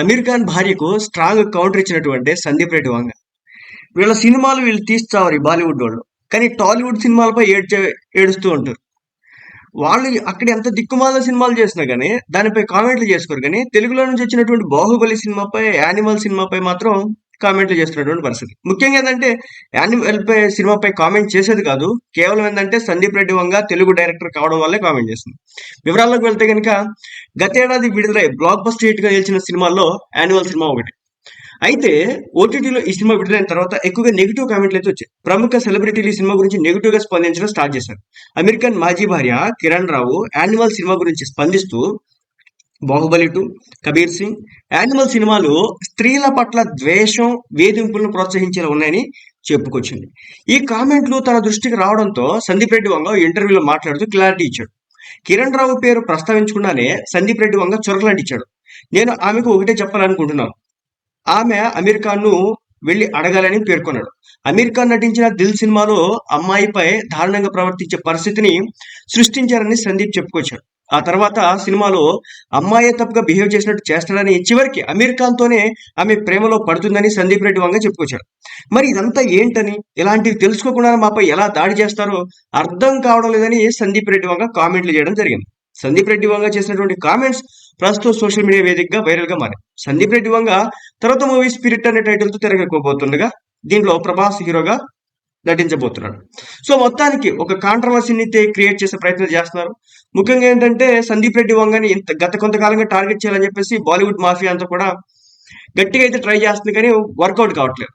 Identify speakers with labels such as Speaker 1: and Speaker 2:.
Speaker 1: అమీర్ ఖాన్ భార్యకు strong counter ఇచ్చినటువంటి సందీప్ రెడ్డి వంగ. వీళ్ళ సినిమాలు వీళ్ళు తీస్తారు ఈ బాలీవుడ్ వాళ్ళు. కానీ టాలీవుడ్ సినిమాలపై ఏడ్చే ఏడుస్తూ ఉంటారు. వాళ్ళు అక్కడ ఎంత దిక్కుమాల సినిమాలు చేసినా కానీ దానిపై కామెంట్లు చేసుకోరు. కానీ తెలుగులో నుంచి వచ్చినటువంటి బాహుబలి సినిమాపై యానిమల్ సినిమాపై మాత్రం కామెంట్లు చేస్తున్నటువంటి పరిస్థితి. ముఖ్యంగా ఏంటంటే యానిమల్ పై సినిమాపై కామెంట్ చేసేది కాదు. కేవలం ఏంటంటే సందీప్ రెడ్డి వంగ తెలుగు డైరెక్టర్ కావడం వల్లే కామెంట్ చేస్తుంది. వివరాల్లోకి వెళ్తే కనుక గతేడాది విడుదలై బ్లాక్ బస్టర్ హిట్గా నిలిచిన సినిమాల్లో యాన్యువల్ సినిమా ఒకటి. అయితే ఓటీటీలో ఈ సినిమా విడుదలైన తర్వాత ఎక్కువగా నెగిటివ్ కామెంట్లు అయితే వచ్చాయి. ప్రముఖ సెలబ్రిటీలు ఈ సినిమా గురించి నెగిటివ్గా స్పందించడం స్టార్ట్ చేశారు. అమెరికన్ మాజీ భార్య కిరణ్ రావు యానిమల్ సినిమా గురించి స్పందిస్తూ బాహుబలి టూ కబీర్ సింగ్. యానిమల్ సినిమాలు స్త్రీల పట్ల ద్వేషం వేధింపులను ప్రోత్సహించేలా ఉన్నాయని చెప్పుకొచ్చింది. ఈ కామెంట్లు తన దృష్టికి రావడంతో సందీప్ రెడ్డి వంగ ఇంటర్వ్యూలో మాట్లాడుతూ క్లారిటీ ఇచ్చాడు. కిరణ్ రావు పేరు ప్రస్తావించకుండానే సందీప్ రెడ్డి వంగ చొరకలాంటిచ్చాడు నేను ఆమెకు ఒకటే చెప్పాలనుకుంటున్నాను. ఆమె అమీర్ ఖాన్ను వెళ్ళి అడగాలని పేర్కొన్నాడు. అమీర్ ఖాన్ నటించిన దిల్ సినిమాలో అమ్మాయిపై దారుణంగా ప్రవర్తించే పరిస్థితిని సృష్టించారని సందీప్ చెప్పుకొచ్చాడు. ఆ తర్వాత సినిమాలో అమ్మాయి తప్పుగా బిహేవ్ చేసినట్టు చేస్తాడని చివరికి అమీర్ ఖాన్ తోనే ఆమె ప్రేమలో పడుతుందని సందీప్ రెడ్డి వంగ చెప్పుకొచ్చాడు. మరి ఇదంతా ఏంటని ఇలాంటివి తెలుసుకోకుండా మాపై ఎలా దాడి చేస్తారో అర్థం కావడం లేదని సందీప్ రెడ్డి వంగ కామెంట్లు చేయడం జరిగింది. సందీప్ రెడ్డి వంగ చేసినటువంటి కామెంట్స్ ప్రస్తుతం సోషల్ మీడియా వేదికగా వైరల్గా మారాయి. సందీప్ రెడ్డి వంగ తర్వాత మూవీ స్పిరిట్ అనే టైటిల్తో తెరకెక్కబోతుండగా దీంట్లో ప్రభాస్ హీరోగా నటించబోతున్నాడు. సో మొత్తానికి ఒక కాంట్రవర్సీని క్రియేట్ చేసే ప్రయత్నం చేస్తున్నారు. ముఖ్యంగా ఏంటంటే సందీప్ రెడ్డి వంగని ఇంత గత కొంతకాలంగా టార్గెట్ చేయాలని చెప్పేసి బాలీవుడ్ మాఫియా అంతా కూడా గట్టిగా అయితే ట్రై చేస్తుంది కానీ వర్కౌట్ కావట్లేదు.